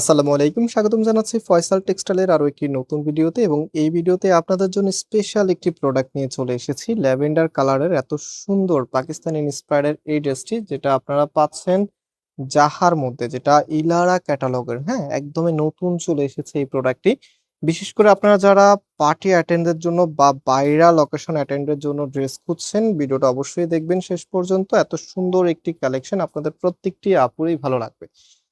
আসসালামু আলাইকুম, স্বাগতম জানাচ্ছি ফয়সাল টেক্সটাইলের আরও একটি নতুন ভিডিওতে এবং এই ভিডিওতে আপনাদের জন্য স্পেশাল একটি প্রোডাক্ট নিয়ে চলে এসেছি, ল্যাভেন্ডার কালারের এত সুন্দর পাকিস্তানি ইন্সপায়ার্ডের এই ড্রেসটি যেটা আপনারা পাচ্ছেন জাহার মধ্যে, যেটা ইলারা ক্যাটালগের হ্যাঁ একদমই নতুন চলে এসেছে এই প্রোডাক্টটি। বিশেষ করে আপনারা যারা পার্টি অ্যাটেন্ডের জন্য বা বাইরা লোকেশন অ্যাটেন্ডের জন্য ড্রেস খুঁজছেন, ভিডিওটা অবশ্যই দেখবেন। শেষ পর্যন্ত এত সুন্দর একটি কালেকশন আপনাদের প্রত্যেকটি আপুরেই ভালো লাগবে।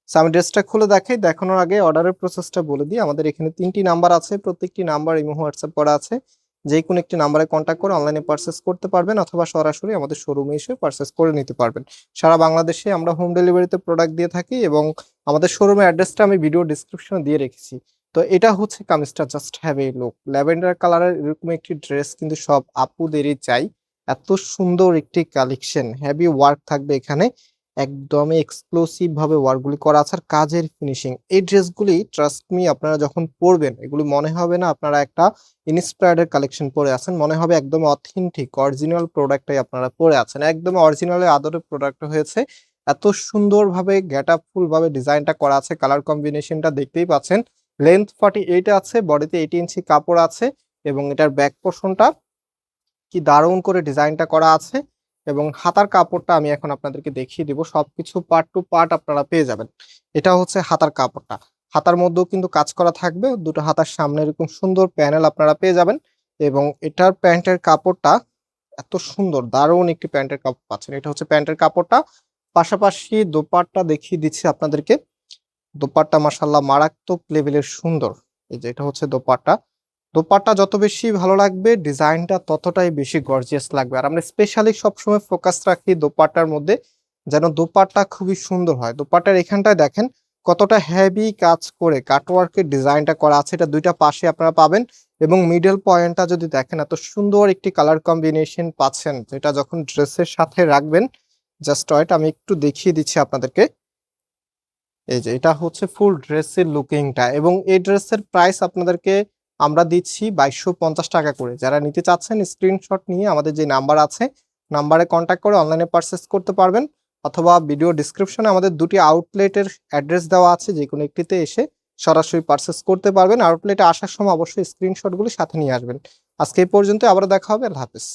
সো আমি ড্রেসটা খুলে দেখাই। দেখানোর আগে অর্ডারের প্রসেসটা বলে দিই। আমাদের এখানে তিনটি নাম্বার আছে। প্রত্যেকটি নাম্বার ইমো হোয়াটসঅ্যাপ করা আছে। যে কোনো একটি নাম্বারে কন্ট্যাক্ট করে অনলাইনে পারচেস করতে পারবেন অথবা সরাসরি আমাদের শোরুমে এসে পারচেস করে নিতে পারবেন। সারা বাংলাদেশে আমরা হোম ডেলিভারিতে প্রোডাক্ট দিয়ে থাকি এবং আমাদের শোরুমের অ্যাড্রেসটা আমি ভিডিও ডিসক্রিপশনে দিয়ে রেখেছি। তো এটা হচ্ছে কামিজটা। Just have a look lavender কালারের এরকম একটি ড্রেস কিন্তু সব আপুদেরই চাই। এত সুন্দর একটি কালেকশন হেভি ওয়ার্ক থাকবে এখানে। একদমই এক্সক্লুসিভ ভাবে ওয়ার্কগুলি করা আছে। আর কাজের ফিনিশিং এই ড্রেসগুলি ট্রাস্ট মি আপনারা যখন পরবেন, এগুলি মনে হবে না আপনারা একটা ইন্সপায়ার্ডের কালেকশন পরে আছেন, মনে হবে একদম অথেন্টিক অরিজিনাল প্রোডাক্টটাই আপনারা পরে আছেন। একদম অরিজিনালের আদরের প্রোডাক্ট হয়েছে। এত সুন্দরভাবে গেট ভাবে ডিজাইনটা করা আছে কালার কম্বিনেশনটা দেখতেই পাচ্ছেন। লেন্থ ফর্টি এইট আছে বডিতে এইট ইঞ্চি কাপড় আছে এবং এটার ব্যাক পোর্শনটা কি দারুণ করে ডিজাইনটা করা আছে। এবং হাতার কাপড়টা আমি এখন আপনাদেরকে দেখিয়ে দিব। সবকিছু পার্ট টু পার্ট আপনারা পেয়ে যাবেন। এটা হচ্ছে হাতার কাপড়টা। হাতার মধ্যেও কিন্তু কাজ করা থাকবে। দুটো হাতার সামনে এরকম সুন্দর প্যানেল আপনারা পেয়ে যাবেন এবং এটার প্যান্টের কাপড়টা এত সুন্দর, দারুণ একটি প্যান্টের কাপড় পাচ্ছেন। এটা হচ্ছে প্যান্টের কাপড়টা। পাশাপাশি দোপাট্টা দেখিয়ে দিচ্ছি আপনাদেরকে। দোপাট্টা মাসাল্লাহ মারাত্মক লেভেলের সুন্দর। এই যে এটা হচ্ছে দোপাট্টা। দোপাট্টা যত বেশি ভালো লাগবে, ডিজাইনটা ততটাই বেশি গর্জিয়াস লাগবে। আর আমরা স্পেশালি সবসময় ফোকাস রাখি দোপাট্টার মধ্যে, যেন দোপাট্টা খুবই সুন্দর হয়। দোপাট্টার এখানটায় দেখেন কতটা হেভি কাজ করে কাটওয়ার্কের ডিজাইনটা করা আছে। এটা দুইটা পাশে আপনারা পাবেন এবং মিডল পয়েন্টটা যদি দেখেন, এত সুন্দর একটি কালার কম্বিনেশন পাচ্ছেন। যেটা যখন ড্রেসের সাথে রাখবেন জাস্ট ওয়েট আমি একটু দেখিয়ে দিচ্ছি আপনাদেরকে। এই যে, এটা হচ্ছে ফুল ড্রেসের লুকিংটা এবং এই ড্রেসের প্রাইস আপনাদেরকে আমরা দিচ্ছি বাইশশো পঞ্চাশ টাকা করে। যারা নিতে চাচ্ছেন স্ক্রিনশট নিয়ে আমাদের যে নাম্বার আছে নাম্বারে কন্ট্যাক্ট করে অনলাইনে পারচেস করতে পারবেন, অথবা ভিডিও ডিসক্রিপশনে আমাদের দুটি আউটলেটের অ্যাড্রেস দেওয়া আছে যে কোনো একটিতে এসে সরাসরি পারচেস করতে পারবেন। আউটলেটে আসার সময় অবশ্যই স্ক্রিনশটগুলি সাথে নিয়ে আসবেন। আজকে এই পর্যন্ত আবার দেখা হবে, আল্লাহ হাফেজ।